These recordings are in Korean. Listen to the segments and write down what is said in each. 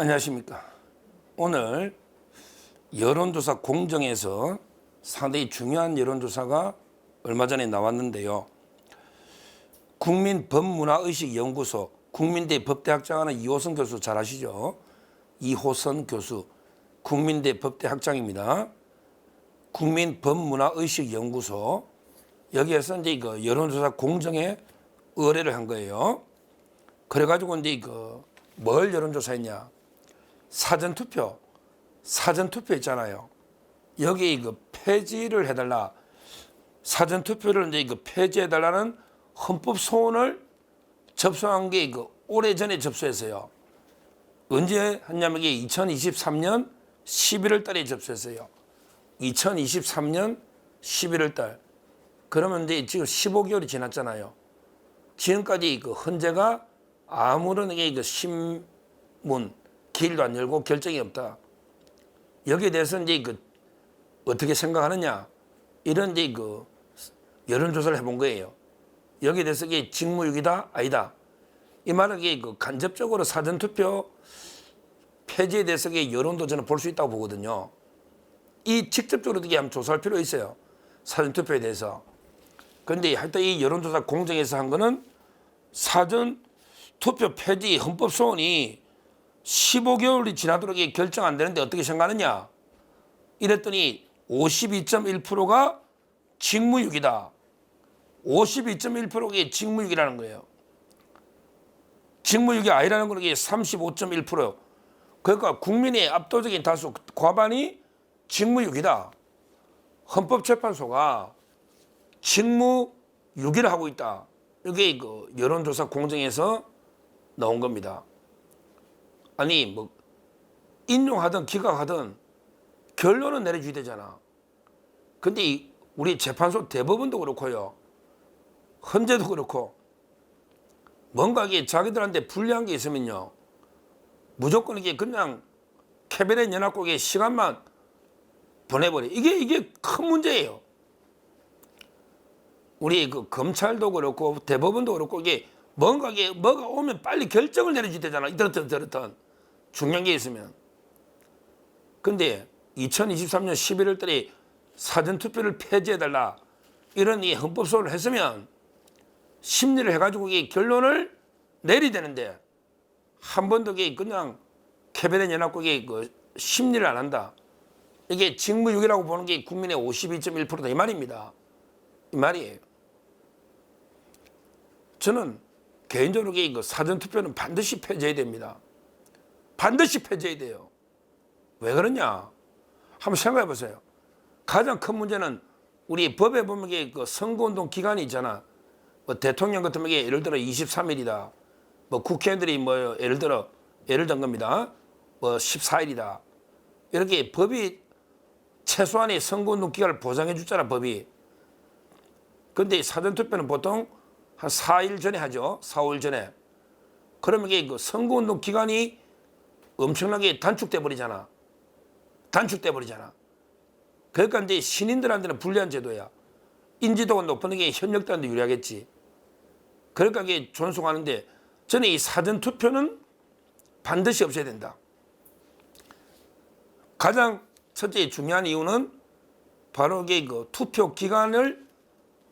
안녕하십니까. 오늘 여론조사 공정에서 상당히 중요한 여론조사가 얼마 전에 나왔는데요. 국민 법문화의식연구소 국민대 법대학장하는 이호선 교수 잘 아시죠? 이호선 교수 국민대 법대학장입니다. 국민 법문화의식연구소 여기에서 이제 그 여론조사 공정에 의뢰를 한 거예요. 그래가지고 이제 그뭘 여론조사했냐? 사전 투표, 사전 투표 있잖아요. 여기 그 폐지를 해달라. 사전 투표를 이제 그 폐지해달라는 헌법 소원을 접수한 게그 오래 전에 접수했어요. 언제 했냐면 이게 2023년 11월 달에 접수했어요. 2023년 11월 달. 그러면 이제 지금 15개월이 지났잖아요. 지금까지 그 헌재가 아무런 게그 신문 길도 안 열고 결정이 없다. 여기에 대해서 이제 그 어떻게 생각하느냐 이런 이제 그 여론 조사를 해본 거예요. 여기에 대해서 이게 직무유기다 아니다. 이 말은 이게 그 간접적으로 사전 투표 폐지에 대해서 이게 여론도 저는 볼 수 있다고 보거든요. 이 직접적으로 이게 한번 조사할 필요 있어요. 사전 투표에 대해서. 그런데 하여튼 이 여론조사 공정에서 한 거는 사전 투표 폐지 헌법 소원이 15개월이 지나도록 결정 안 되는데 어떻게 생각하느냐? 이랬더니 52.1%가 직무유기다. 52.1%가 직무유기라는 거예요. 직무유기 아니라는 거는 이게 35.1%. 그러니까 국민의 압도적인 다수 과반이 직무유기다. 헌법재판소가 직무유기를 하고 있다. 이게 그 여론조사 공정에서 나온 겁니다. 아니 뭐 인용하든 기각하든 결론은 내려줘야 되잖아. 근데 이 우리 재판소 대법원도 그렇고요. 헌재도 그렇고 뭔가 이게 자기들한테 불리한 게 있으면요. 무조건 이게 그냥 캐비넷 연합국에 시간만 보내버려. 이게 이게 큰 문제예요. 우리 그 검찰도 그렇고 대법원도 그렇고 이게 뭔가 이게 뭐가 오면 빨리 결정을 내려줘야 되잖아. 이렇든 저렇든 중요한 게 있으면. 근데 2023년 11월 달에 사전 투표를 폐지해 달라 이런 이 헌법 소원을 했으면 심리를 해가지고 이게 결론을 내리 되는데 한 번도 그냥 캐비넷 연합국이 그 심리를 안 한다. 이게 직무유기라고 보는 게 국민의 52.1%다 이 말입니다. 이 말이에요. 저는 개인적으로 이거 사전 투표는 반드시 폐지해야 됩니다. 반드시 폐지해야 돼요. 왜 그러냐? 한번 생각해 보세요. 가장 큰 문제는 우리 법에 보면 그 선거운동 기간이 있잖아. 뭐 대통령 같은 경우에 예를 들어 23일이다. 뭐 국회의원들이 뭐 예를 들어 예를 든 겁니다. 뭐 14일이다. 이렇게 법이 최소한의 선거운동 기간을 보장해 주잖아 법이. 근데 사전투표는 보통 한 4일 전에 하죠. 4일 전에. 그러면 이게 그 선거운동 기간이 엄청나게 단축돼 버리잖아. 단축돼 버리잖아. 그러니까 이제 신인들한테는 불리한 제도야. 인지도가 높은 게 현역들한테 유리하겠지. 그러니까 이게 존속하는데 저는 이 사전 투표는 반드시 없애야 된다. 가장 첫째 중요한 이유는 바로 그 투표 기간을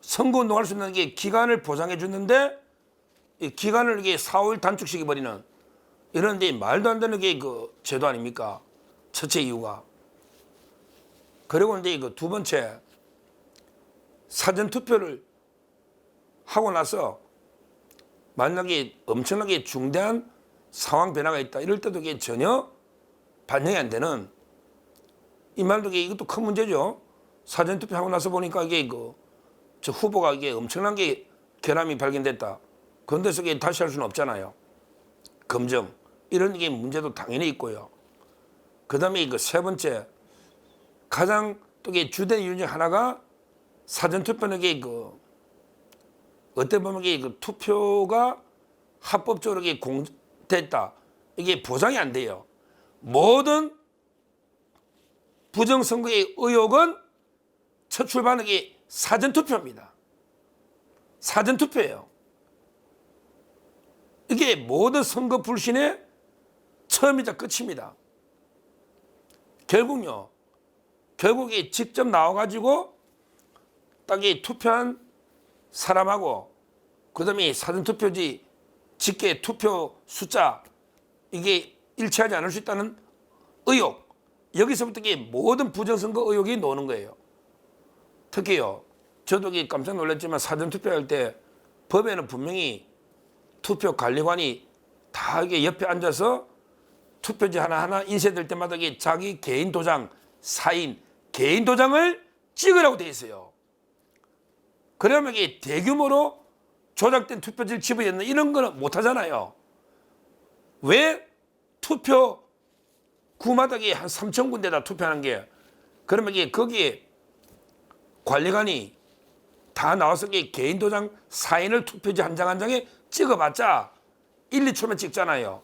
선거 운동할 수 있는 게 기간을 보장해 주는데 이 기간을 이게 4일 단축시켜 버리는 이런 데 말도 안 되는 게 그 제도 아닙니까? 첫째 이유가. 그리고 이제 그 두 번째 사전 투표를 하고 나서 만약에 엄청나게 중대한 상황 변화가 있다 이럴 때도 이게 전혀 반영이 안 되는 이 말도 이게 이것도 큰 문제죠. 사전 투표하고 나서 보니까 이게 그저 후보가 이게 엄청난 게 결함이 발견됐다. 그런데 속에 다시 할 수는 없잖아요. 검증 이런 게 문제도 당연히 있고요. 그다음에 이거 세 번째 가장 또 이게 주된 이유 중 하나가 사전 투표는 이게 그 어떻게 보면 이게 그 투표가 합법적으로 이게 공됐다 이게 보장이 안 돼요. 모든 부정선거의 의혹은 첫 출발은 이게 사전 투표입니다. 사전 투표예요. 이게 모든 선거 불신의 처음이자 끝입니다. 결국요. 결국에 직접 나와가지고 딱 이 투표한 사람하고 그다음에 사전 투표지 직계 투표 숫자 이게 일치하지 않을 수 있다는 의혹 여기서부터 이게 모든 부정선거 의혹이 나오는 거예요. 특히요. 저도 깜짝 놀랐지만 사전 투표할 때 법에는 분명히 투표 관리관이 다 이게 옆에 앉아서 투표지 하나하나 인쇄될 때마다 자기 개인 도장, 사인, 개인 도장을 찍으라고 돼 있어요. 그러면 대규모로 조작된 투표지를 집어넣는 이런 거는 못 하잖아요. 왜 투표 구마다 한 3천 군데다 투표하는 게 그러면 거기에 관리관이 다 나와서 개인 도장 사인을 투표지 한 장 한 장에 찍어봤자 1, 2초면 찍잖아요.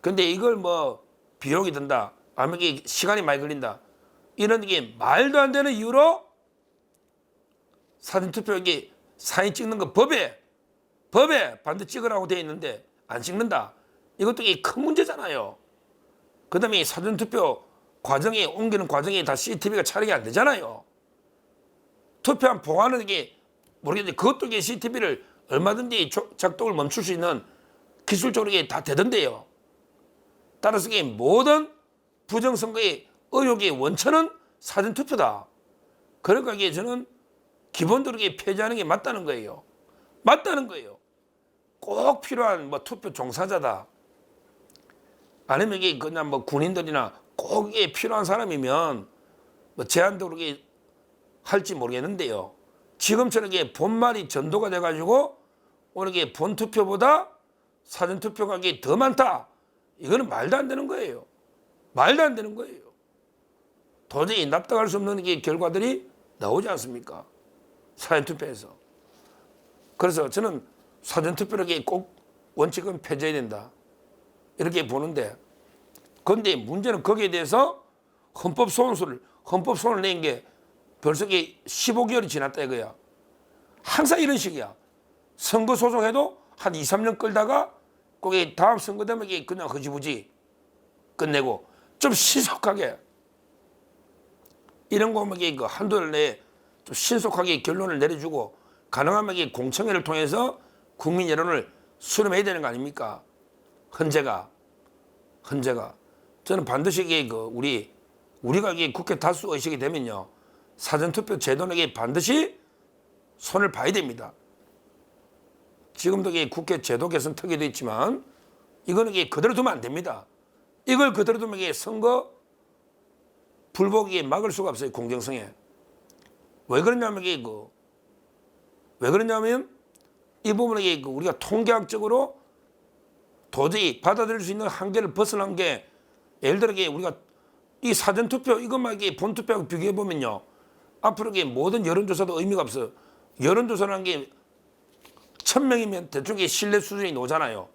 근데 이걸 뭐 비용이 든다. 아니면 시간이 많이 걸린다. 이런 게 말도 안 되는 이유로 사전투표 이게 사인 찍는 거 법에 법에 반드시 찍으라고 되어 있는데 안 찍는다. 이것도 큰 문제잖아요. 그다음에 사전 투표 과정에 옮기는 과정에 다 CCTV가 촬영이 안 되잖아요. 투표한 보관은 이게 모르겠는데 그것도 CCTV를 얼마든지 조- 작동을 멈출 수 있는 기술적으로 다 되던데요. 따라서 모든 부정선거의 의혹의 원천은 사전투표다. 그러니까 이게 저는 기본적으로 폐지하는 게 맞다는 거예요. 맞다는 거예요. 꼭 필요한 뭐 투표 종사자다. 아니면 이게 그냥 뭐 군인들이나 꼭 이게 필요한 사람이면 뭐 제한적으로 할지 모르겠는데요. 지금처럼 이게 본말이 전도가 돼가지고 오늘 이게 본 투표보다 사전 투표가 이게 더 많다. 이거는 말도 안 되는 거예요. 말도 안 되는 거예요. 도저히 납득할 수 없는 게 결과들이 나오지 않습니까? 사전 투표에서. 그래서 저는 사전 투표를 꼭 원칙은 폐지해야 된다. 이렇게 보는데 그런데 문제는 거기에 대해서 헌법 소원서를 헌법 소원을 낸 게 벌써 이게 15개월이 지났다 이거야. 항상 이런 식이야. 선거 소송해도 한 2, 3년 끌다가 거기 다음 선거 되면 이게 그냥 허지부지 끝내고 좀 신속하게 이런 거 이게 그 한두 달 내에 좀 신속하게 결론을 내려주고 가능하면 이게 공청회를 통해서 국민 여론을 수렴해야 되는 거 아닙니까? 헌재가 헌재가 저는 반드시 이게 그 우리 우리가 이게 국회 다수 의식이 되면요 사전투표 제도는 이게 반드시 손을 봐야 됩니다. 지금도 국회 제도 개선 특위도 있지만 이거는 그대로 두면 안 됩니다. 이걸 그대로 두면 선거 불복이 막을 수가 없어요 공정성에. 왜 그러냐면 이게 그왜 그러냐면 이 부분에 그 우리가 통계학적으로 도저히 받아들일 수 있는 한계를 벗어난 게 예를 들어 우리가 이 사전 투표 이것만 이게 본 투표하고 비교해 보면요 앞으로 이게 모든 여론조사도 의미가 없어. 요 여론조사라는 게 천 명이면 대충 이게 신뢰 수준이 나오잖아요.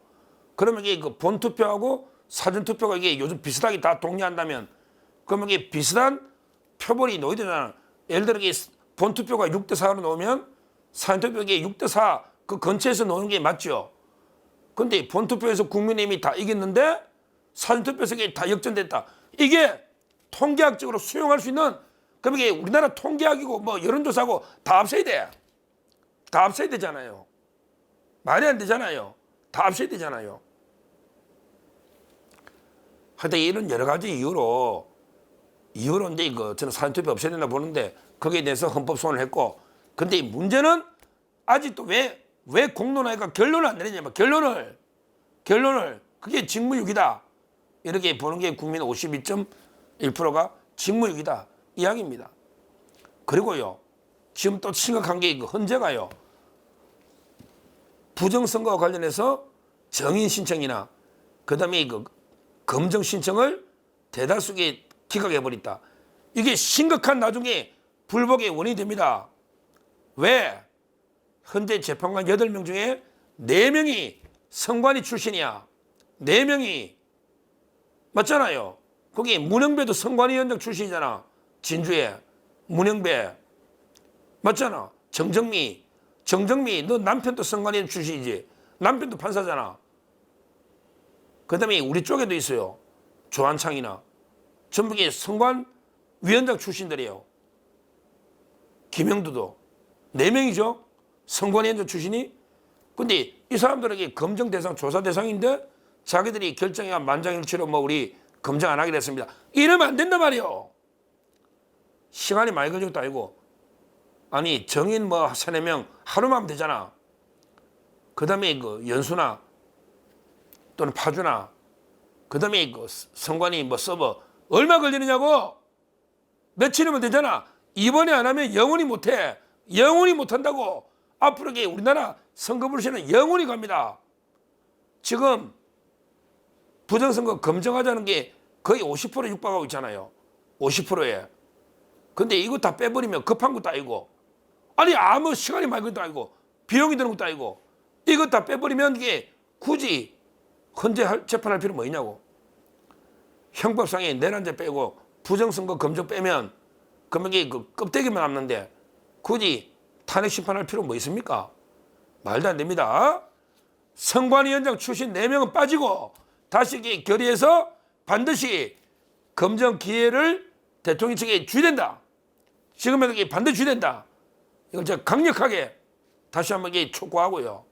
그러면 이게 그 본 투표하고 사전 투표가 이게 요즘 비슷하게 다 동의한다면 그러면 이게 비슷한 표본이 놓여야 되잖아. 예를 들어 이게 본 투표가 6대 4로 나오면 사전 투표가 이게 6대 4 그 근처에서 나오는 게 맞죠. 근데 본 투표에서 국민의힘이 다 이겼는데 사전 투표에서 이게 다 역전됐다. 이게 통계학적으로 수용할 수 있는 그럼 이게 우리나라 통계학이고 뭐 여론조사고 다 앞서야 돼. 다 앞서야 되잖아요. 말이 안 되잖아요. 다 앞서야 되잖아요. 하여튼 이런 여러 가지 이유로 이유로 이제 저는 사전투표 없애야 된다 보는데 거기에 대해서 헌법 소원을 했고 근데 이 문제는 아직도 왜 왜 공론화가 결론을 안 내리냐면 결론을 결론을 그게 직무유기다 이렇게 보는 게 국민 52.1%가 직무유기다 이야기입니다. 그리고요 지금 또 심각한 게 헌재가요 부정선거와 관련해서 정인 신청이나 그다음에 그 검정 신청을 대다수게 기각해 버렸다. 이게 심각한 나중에 불복의 원인이 됩니다. 왜? 현재 재판관 8명 중에 4명이 선관위 출신이야. 4명이 맞잖아요. 거기 문영배도 선관위원장 출신이잖아. 진주에 문영배 맞잖아. 정정미 정정미 너 남편도 선관위 출신이지. 남편도 판사잖아. 그 다음에 우리 쪽에도 있어요. 조한창이나 전부 게 선관 위원장 출신들이에요. 김영두도 네 명이죠. 선관위원장 출신이. 근데 이 사람들에게 검증 대상, 조사 대상인데 자기들이 결정해야 만장일치로 뭐 우리 검증 안 하게 됐습니다. 이러면 안 된단 말이에요. 시간이 많이 걸린 것도 아니고 아니 정인 뭐 세네 명 하루만 하면 되잖아. 그 다음에 그 연수나 또는 파주나 그 다음에 그 선관위 뭐 서버 얼마 걸리느냐고 며칠이면 되잖아. 이번에 안 하면 영원히 못해. 영원히 못한다고. 앞으로 우리나라 선거 불신은 영원히 갑니다. 지금 부정선거 검증하자는 게 거의 50% 육박하고 있잖아요. 50%에. 근데 이거 다 빼버리면 급한 것도 아니고 아니 아무 시간이 많은 것도 아니고 비용이 드는 것도 아니고 이거 다 빼버리면 이게 굳이 헌재 할- 재판할 필요 뭐 있냐고. 형법상에 내란죄 빼고 부정선거 검증 빼면 이게 그 껍데기만 남는데 굳이 탄핵 심판할 필요 뭐 있습니까? 말도 안 됩니다. 선관위원장 출신 4명은 빠지고 다시 결의해서 반드시 검증 기회를 대통령 측에 줘야 된다. 지금에도 반드시 된다. 이걸 제가 강력하게 다시 한번 촉구하고요.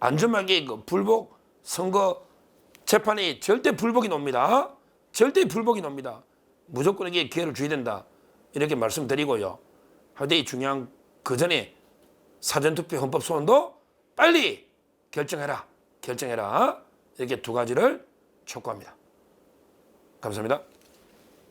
안전하게 그 불복 선거 재판이 절대 불복이 놉니다. 절대 불복이 놉니다. 무조건 이게 기회를 줘야 된다. 이렇게 말씀드리고요. 하여튼 중요한 그 전에 사전투표 헌법 소원도 빨리 결정해라. 결정해라. 이렇게 두 가지를 촉구합니다. 감사합니다.